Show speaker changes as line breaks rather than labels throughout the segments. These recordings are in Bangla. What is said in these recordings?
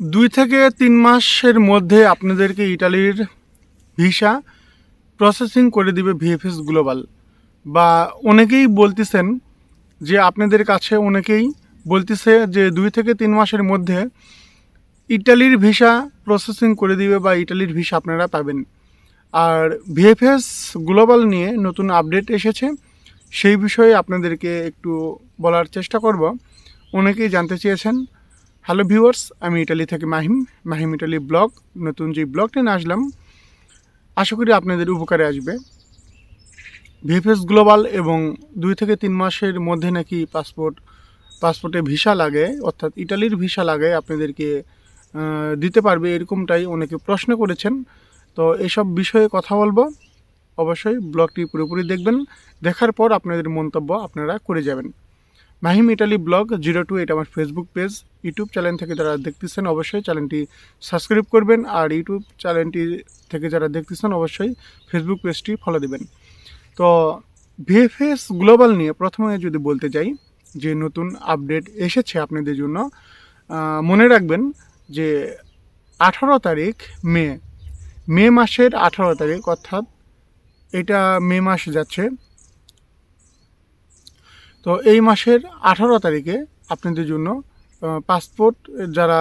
দুই থেকে তিন মাসের মধ্যে আপনাদেরকে ইটালির ভিসা প্রসেসিং করে দিবে ভিএফএস গ্লোবাল। বা অনেকেই বলতেছেন যে আপনাদের কাছে অনেকেই বলতেছে যে দুই থেকে তিন মাসের মধ্যে ইটালির ভিসা প্রসেসিং করে দিবে বা ইটালির ভিসা আপনারা পাবেন। আর ভিএফএস গ্লোবাল নিয়ে নতুন আপডেট এসেছে, সেই বিষয়ে আপনাদেরকে একটু বলার চেষ্টা করব। অনেকেই জানতে চেয়েছেন হ্যালো ভিউয়ার্স, আমি ইটালি থেকে মাহিম। মাহিম ইটালি ব্লগ, নতুন যে ব্লগটা নিয়ে আসলাম, আশা করি আপনাদের উপকারে আসবে। ভিএফএস গ্লোবাল এবং দুই থেকে তিন মাসের মধ্যে নাকি পাসপোর্ট, পাসপোর্টে ভিসা লাগে, অর্থাৎ ইটালির ভিসা লাগে, আপনাদেরকে দিতে পারবে এরকমটাই অনেকে প্রশ্ন করেছেন। তো এসব বিষয়ে কথা বলব। অবশ্যই ব্লগটি পুরোপুরি দেখবেন। দেখার পর আপনাদের মন্তব্য আপনারা করে যাবেন। Mahim Italy blog, zero two এটা আমার ফেসবুক পেজ ইউটিউব চ্যানেল থেকে যারা দেখতেছেন অবশ্যই চ্যানেলটি সাবস্ক্রাইব করবেন আর ইউটিউব চ্যানেলটি থেকে যারা দেখতেছেন অবশ্যই ফেসবুক পেজটি ফলো দেবেন। তো ভিএফএস গ্লোবাল নিয়ে প্রথমে যদি বলতে যাই, যে নতুন আপডেট এসেছে আপনাদের জন্য মনে রাখবেন যে আঠারো তারিখ মে মে মাসের আঠারো তারিখ, অর্থাৎ এটা মে মাস যাচ্ছে। তো এই মাসের আঠারো তারিখে আপনাদের জন্য পাসপোর্ট যারা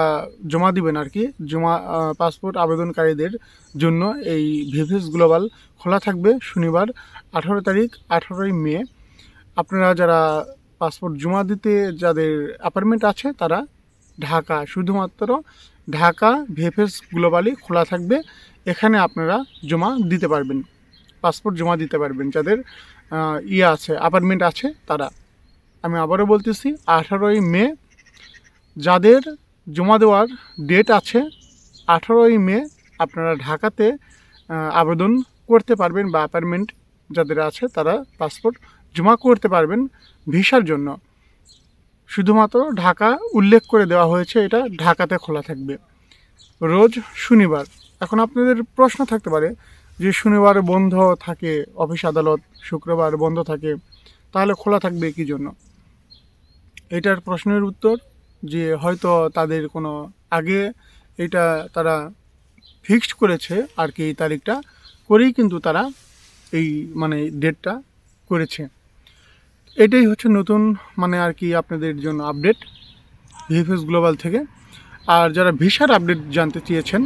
জমা দিবেন আর কি, জমা পাসপোর্ট আবেদনকারীদের জন্য এই ভিভিস গ্লোবাল খোলা থাকবে শনিবার, আঠারো তারিখ, আঠারোই মে। আপনারা যারা পাসপোর্ট জমা দিতে, যাদের অ্যাপার্টমেন্ট আছে, তারা ঢাকা, শুধুমাত্র ঢাকা ভিএফএস গ্লোবালি খোলা থাকবে। এখানে আপনারা জমা দিতে পারবেন পাসপোর্ট জমা দিতে পারবেন, যাদের ইয়ে আছে অ্যাপার্টমেন্ট আছে, তারা। আমি আবারও বলতেছি, আঠারোই মে, যাদের জমা দেওয়ার ডেট আছে, আঠারোই মে আপনারা ঢাকাতে আবেদন করতে পারবেন বা অ্যাপার্টমেন্ট যাদের আছে তারা পাসপোর্ট জমা করতে পারবেন ভিসার জন্য। শুধুমাত্র ঢাকা উল্লেখ করে দেওয়া হয়েছে, এটা ঢাকাতে খোলা থাকবে। রোজ শনিবার। এখন আপনাদের প্রশ্ন থাকতে পারে যে শনিবার বন্ধ থাকে, অফিস আদালত শুক্রবার বন্ধ থাকে, তাহলে খোলা থাকবে কী জন্য? এটার প্রশ্নের উত্তর যে হয়তো তাদের কোনো আগে এটা তারা ফিক্সড করেছে আর কি এই তারিখটা করেই কিন্তু তারা এই মানে ডেটটা করেছে। এটাই হচ্ছে নতুন মানে আর কি আপনাদের জন্য আপডেট ভিএফএস গ্লোবাল থেকে। আর যারা ভিসার আপডেট জানতে চেয়েছেন,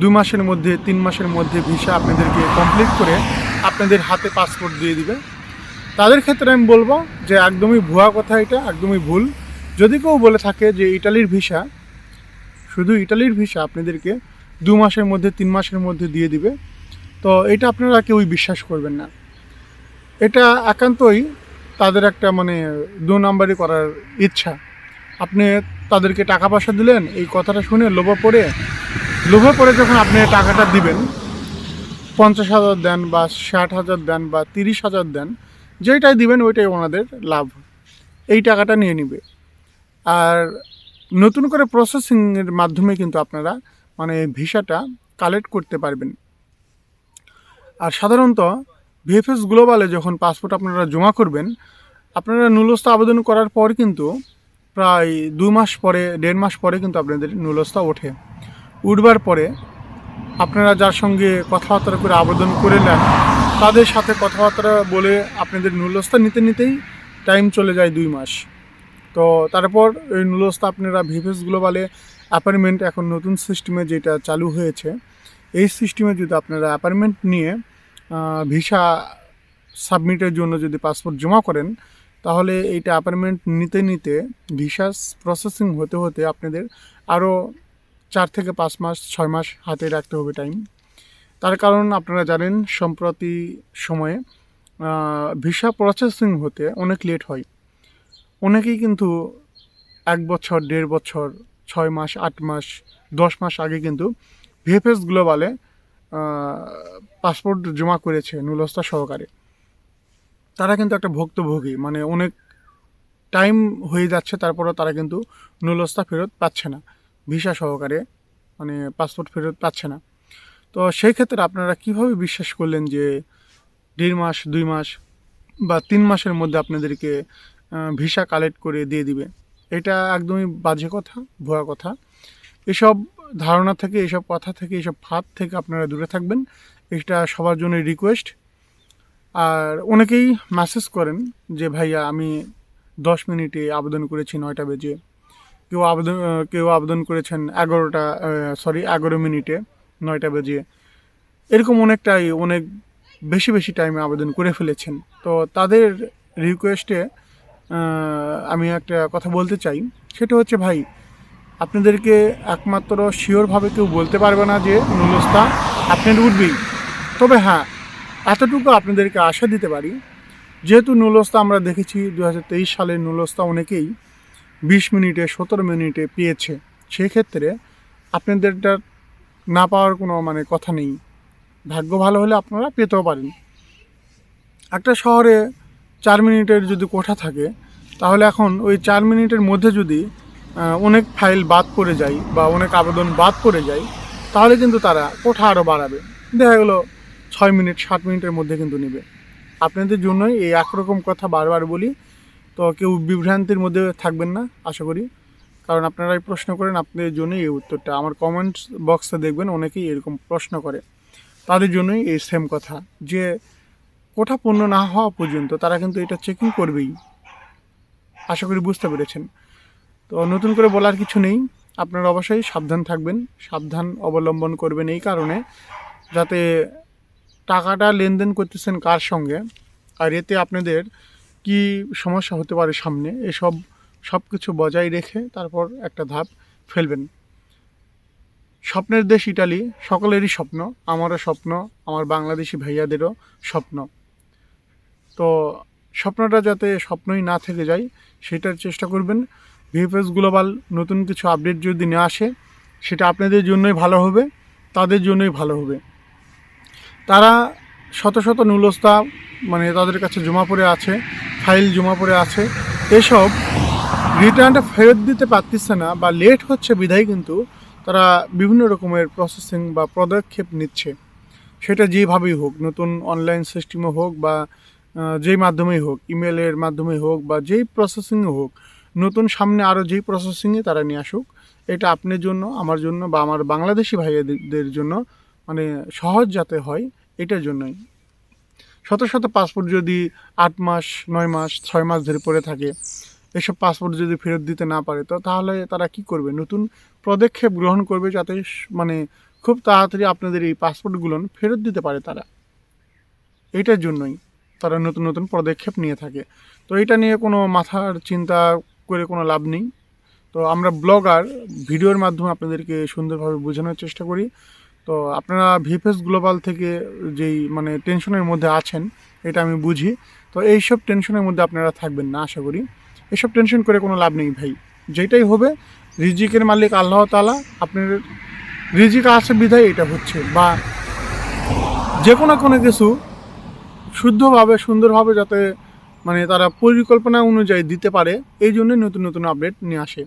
দুই মাসের মধ্যে, তিন মাসের মধ্যে ভিসা আপনাদেরকে কমপ্লিট করে আপনাদের হাতে পাসপোর্ট দিয়ে দিবে। তাদের ক্ষেত্রে আমি বলব যে একদমই ভুয়া কথা এটা, একদমই ভুল। যদি কেউ বলে থাকে যে ইটালির ভিসা, শুধু ইটালির ভিসা আপনাদেরকে দু মাসের মধ্যে, তিন মাসের মধ্যে দিয়ে দিবে, তো এটা আপনারা কেউই বিশ্বাস করবেন না। এটা একান্তই তাদের একটা মানে দু নাম্বারই করার ইচ্ছা। আপনি তাদেরকে টাকা পয়সা দিলেন, এই কথাটা শুনে লোভে পড়ে লোভে পড়ে যখন আপনি টাকাটা দিবেন, পঞ্চাশ হাজার দেন বা ষাট হাজার দেন বা তিরিশ হাজার দেন যেটাই দিবেন, ওইটাই ওনাদের লাভ। এই টাকাটা নিয়ে নিবে। আর নতুন করে প্রসেসিংয়ের মাধ্যমে কিন্তু আপনারা মানে ভিসাটা কালেক্ট করতে পারবেন। আর সাধারণত ভিএফএস গ্লোবালে যখন পাসপোর্ট আপনারা জমা করবেন, আপনারা নুলস্থ আবেদন করার পর কিন্তু প্রায় দু মাস পরে, দেড় মাস পরে কিন্তু আপনাদের নুলস্থা ওঠে। উঠবার পরে আপনারা যার সঙ্গে কথাবার্তা করে আবেদন করে নেন তাদের সাথে কথাবার্তা বলে আপনাদের নুলস্থা নিতে নিতেই টাইম চলে যায় দুই মাস। তো তারপর এই নুলস্থা আপনারা ভিভেস গ্লোবালে অ্যাপার্টমেন্ট এখন নতুন সিস্টেমে যেটা চালু হয়েছে, এই সিস্টেমে যদি আপনারা অ্যাপার্টমেন্ট নিয়ে ভিসা সাবমিটের জন্য যদি পাসপোর্ট জমা করেন, তাহলে এইটা অ্যাপার্টমেন্ট নিতে নিতে ভিসা প্রসেসিং হতে হতে আপনাদের আরও চার থেকে পাঁচ মাস, ছয় মাস হাতে রাখতে হবে টাইম তার কারণ আপনারা জানেন, সম্প্রতি সময়ে ভিসা প্রসেসিং হতে অনেক লেট হয়। অনেকেই কিন্তু এক বছর, দেড় বছর, ছয় মাস, আট মাস, দশ মাস আগে কিন্তু ভিএফএস গ্লোবালে পাসপোর্ট জমা করেছে নুলস্তা সহকারে। তারা কিন্তু একটা ভুক্তভোগী মানে অনেক টাইম হয়ে যাচ্ছে, তারপরেও তারা কিন্তু নুলস্থা ফেরত পাচ্ছে না। ভিসা সহকারে মানে পাসপোর্ট ফেরত পাচ্ছে না। তো সেই ক্ষেত্রে আপনারা কীভাবে বিশ্বাস করলেন যে দেড় মাস, দুই মাস বা তিন মাসের মধ্যে আপনাদেরকে ভিসা কালেক্ট করে দিয়ে দিবে? এটা একদমই বাজে কথা, ভুয়া কথা। এসব ধারণা থেকে এইসব কথা থেকে এইসব ফাঁদ থেকে আপনারা দূরে থাকবেন। এটা সবার জন্য রিকোয়েস্ট আর অনেকেই মেসেজ করেন যে, ভাইয়া, আমি দশ মিনিটে আবেদন করেছি নয়টা বেজে। কেউ আবেদন কেউ আবেদন করেছেন এগারোটা সরি এগারো মিনিটে। নয়টা বেজে এরকম অনেকটাই, অনেক বেশি বেশি টাইমে আবেদন করে ফেলেছেন। তো তাদের রিকোয়েস্টে আমি একটা কথা বলতে চাই। সেটা হচ্ছে ভাই, আপনাদেরকে একমাত্র শিওরভাবে কেউ বলতে পারবে না যে নুলস্তা আপনার উঠবেই তবে হ্যাঁ এতটুকু আপনাদেরকে আশা দিতে পারি, যেহেতু নুলস্তা আমরা দেখেছি দু হাজার সালের নুলস্তা অনেকেই বিশ মিনিটে, সতেরো মিনিটে পেয়েছে। সেক্ষেত্রে আপনাদেরটা না পাওয়ার কোনো মানে কথা নেই। ভাগ্য ভালো হলে আপনারা পেতেও পারেন। একটা শহরে চার মিনিটের যদি কোঠা থাকে, তাহলে এখন ওই চার মিনিটের মধ্যে যদি অনেক ফাইল বাদ পড়ে যায় বা অনেক আবেদন বাদ পড়ে যায়, তাহলে কিন্তু তারা কোঠা আরও বাড়াবে। দেখা গেলো ছয় মিনিট, সাত মিনিটের মধ্যে কিন্তু নেবে। আপনাদের জন্যই এই একরকম কথা বারবার বলি। তো কেউ বিভ্রান্তির মধ্যে থাকবেন না, আশা করি। কারণ আপনারাই প্রশ্ন করেন আপনাদের জন্যই এই উত্তরটা। আমার কমেন্টস বক্সে দেখবেন অনেকেই এরকম প্রশ্ন করে। তাদের জন্যই এই সেম কথা, যে কোঠা পূর্ণ না হওয়া পর্যন্ত তারা কিন্তু এটা চেকিং করবেই। আশা করি বুঝতে পেরেছেন। তো নতুন করে বলার কিছু নেই। আপনারা অবশ্যই সাবধান থাকবেন, সাবধান অবলম্বন করবেন এই কারণে, যাতে টাকাটা লেনদেন করতেছেন কার সঙ্গে, আর এতে আপনাদের কি সমস্যা হতে পারে সামনে, এসব সব কিছু বজায় রেখে তারপর একটা ধাপ ফেলবেন। স্বপ্নের দেশ ইটালি, সকলেরই স্বপ্ন, আমারও স্বপ্ন, আমার বাংলাদেশি ভাইয়াদেরও স্বপ্ন। তো স্বপ্নটা যাতে স্বপ্নই না থেকে যায়, সেটার চেষ্টা করবেন। ভিএফএস গ্লোবাল নতুন কিছু আপডেট যদি না আসে, সেটা আপনাদের জন্যই ভালো হবে, তাদের জন্যই ভালো হবে। তারা শত শত নুলস্তা মানে তাদের কাছে জমা পড়ে আছে, ফাইল জমা পড়ে আছে, এসব রিটার্নটা ফেরত দিতে পারতেছে না বা লেট হচ্ছে বিধায় কিন্তু তারা বিভিন্ন রকমের প্রসেসিং বা পদক্ষেপ নিচ্ছে। সেটা যেভাবেই হোক, নতুন অনলাইন সিস্টেমে হোক বা যেই মাধ্যমেই হোক ইমেলের মাধ্যমে হোক বা যেই প্রসেসিংয়ে হোক, নতুন সামনে আরও যেই প্রসেসিংয়ে তারা নিয়ে আসুক, এটা আপনার জন্য, আমার জন্য বা আমার বাংলাদেশি ভাইয়াদের জন্য মানে সহজ যাতে হয়, এটার জন্যই। শত শত পাসপোর্ট যদি আট মাস, নয় মাস, ছয় মাস ধরে পড়ে থাকে এসব পাসপোর্ট যদি ফেরত দিতে না পারে, তো তাহলে তারা কি করবে? নতুন পদক্ষেপ গ্রহণ করবে যাতে মানে খুব তাড়াতাড়ি আপনাদের এই পাসপোর্টগুলো ফেরত দিতে পারে তারা। এইটার জন্যই তারা নতুন নতুন পদক্ষেপ নিয়ে থাকে। তো এটা নিয়ে কোনো মাথার চিন্তা করে কোনো লাভ নেই। তো আমরা ব্লগার, ভিডিওর মাধ্যমে আপনাদেরকে সুন্দরভাবে বোঝানোর চেষ্টা করি। তো আপনারা ভিফেস গ্লোবাল থেকে যেই মানে টেনশনের মধ্যে আছেন, এটা আমি বুঝি। তো এইসব টেনশনের মধ্যে আপনারা থাকবেন না, আশা করি। এসব টেনশন করে কোনো লাভ নেই ভাই। যেটাই হবে, রিজিকের মালিক আল্লাহ তালা আপনার রিজিক আছে, বিধায় এটা হচ্ছে। বা যে কোনো কোনো কিছু শুদ্ধভাবে, সুন্দরভাবে যাতে মানে তারা পরিকল্পনা অনুযায়ী দিতে পারে, এই জন্যই নতুন নতুন আপডেট নিয়ে আসে।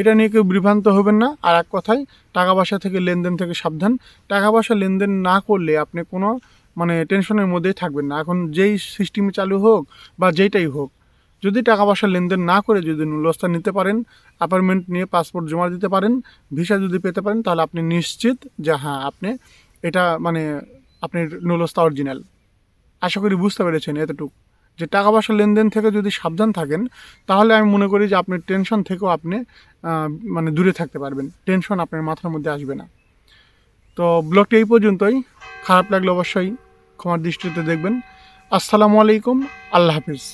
এটা নিয়ে কেউ বিভ্রান্ত হবেন না। আর এক কথায়, টাকা পয়সা থেকে লেনদেন থেকে সাবধান। টাকা পয়সা লেনদেন না করলে আপনি কোনো মানে টেনশনের মধ্যেই থাকবেন না। এখন যেই সিস্টেমে চালু হোক বা যেইটাই হোক যদি টাকা পয়সা লেনদেন না করে যদি নুলস্তা নিতে পারেন অ্যাপার্টমেন্ট নিয়ে পাসপোর্ট জমা দিতে পারেন ভিসা যদি পেতে পারেন, তাহলে আপনি নিশ্চিত যে হ্যাঁ আপনি এটা মানে আপনি নুলস্তা অরিজিনাল আশা করি বুঝতে পেরেছেন এতটুকু। যে টাকা পয়সা লেনদেন থেকে যদি সাবধান থাকেন, তাহলে আমি মনে করি যে আপনি টেনশন থেকেও আপনি মানে দূরে থাকতে পারবেন। টেনশন আপনার মাথার মধ্যে আসবে না। তো ব্লগটি এই পর্যন্তই। খারাপ লাগলে অবশ্যই ক্ষমার দৃষ্টিতে দেখবেন। আসসালামু আলাইকুম। আল্লাহ হাফিজ।